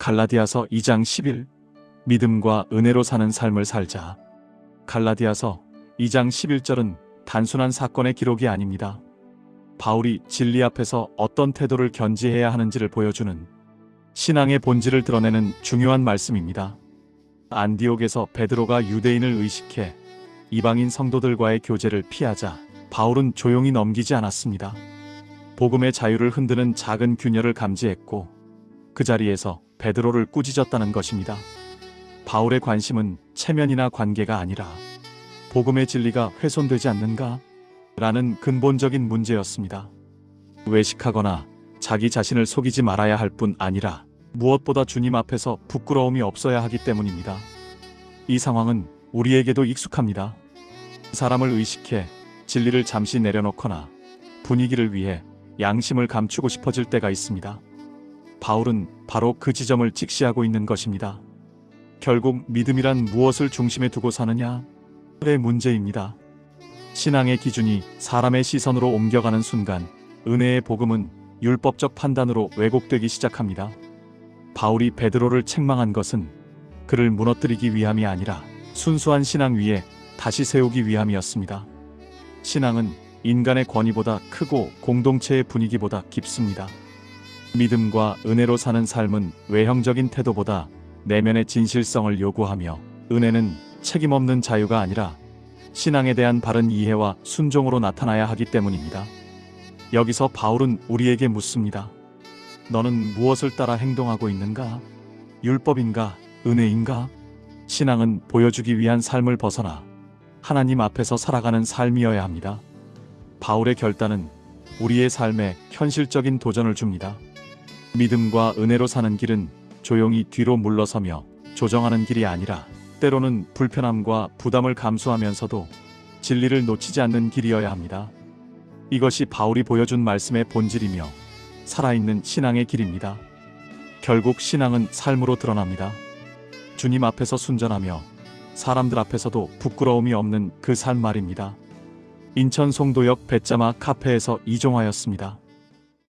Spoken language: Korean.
갈라디아서 2장 10일 믿음과 은혜로 사는 삶을 살자. 갈라디아서 2장 11절은 단순한 사건의 기록이 아닙니다. 바울이 진리 앞에서 어떤 태도를 견지해야 하는지를 보여주는 신앙의 본질을 드러내는 중요한 말씀입니다. 안디옥에서 베드로가 유대인을 의식해 이방인 성도들과의 교제를 피하자 바울은 조용히 넘기지 않았습니다. 복음의 자유를 흔드는 작은 균열을 감지했고 그 자리에서 베드로를 꾸짖었다는 것입니다. 바울의 관심은 체면이나 관계가 아니라 복음의 진리가 훼손되지 않는가? 라는 근본적인 문제였습니다. 외식하거나 자기 자신을 속이지 말아야 할 뿐 아니라 무엇보다 주님 앞에서 부끄러움이 없어야 하기 때문입니다. 이 상황은 우리에게도 익숙합니다. 사람을 의식해 진리를 잠시 내려놓거나 분위기를 위해 양심을 감추고 싶어질 때가 있습니다. 바울은 바로 그 지점을 직시하고 있는 것입니다. 결국 믿음이란 무엇을 중심에 두고 사느냐의 문제입니다. 신앙의 기준이 사람의 시선으로 옮겨가는 순간 은혜의 복음은 율법적 판단으로 왜곡되기 시작합니다. 바울이 베드로를 책망한 것은 그를 무너뜨리기 위함이 아니라 순수한 신앙 위에 다시 세우기 위함이었습니다. 신앙은 인간의 권위보다 크고 공동체의 분위기보다 깊습니다. 믿음과 은혜로 사는 삶은 외형적인 태도보다 내면의 진실성을 요구하며 은혜는 책임 없는 자유가 아니라 신앙에 대한 바른 이해와 순종으로 나타나야 하기 때문입니다. 여기서 바울은 우리에게 묻습니다. 너는 무엇을 따라 행동하고 있는가? 율법인가? 은혜인가? 신앙은 보여주기 위한 삶을 벗어나 하나님 앞에서 살아가는 삶이어야 합니다. 바울의 결단은 우리의 삶에 현실적인 도전을 줍니다. 믿음과 은혜로 사는 길은 조용히 뒤로 물러서며 조정하는 길이 아니라 때로는 불편함과 부담을 감수하면서도 진리를 놓치지 않는 길이어야 합니다. 이것이 바울이 보여준 말씀의 본질이며 살아있는 신앙의 길입니다. 결국 신앙은 삶으로 드러납니다. 주님 앞에서 순전하며 사람들 앞에서도 부끄러움이 없는 그 삶 말입니다. 인천 송도역 배짜마 카페에서 이종하였습니다.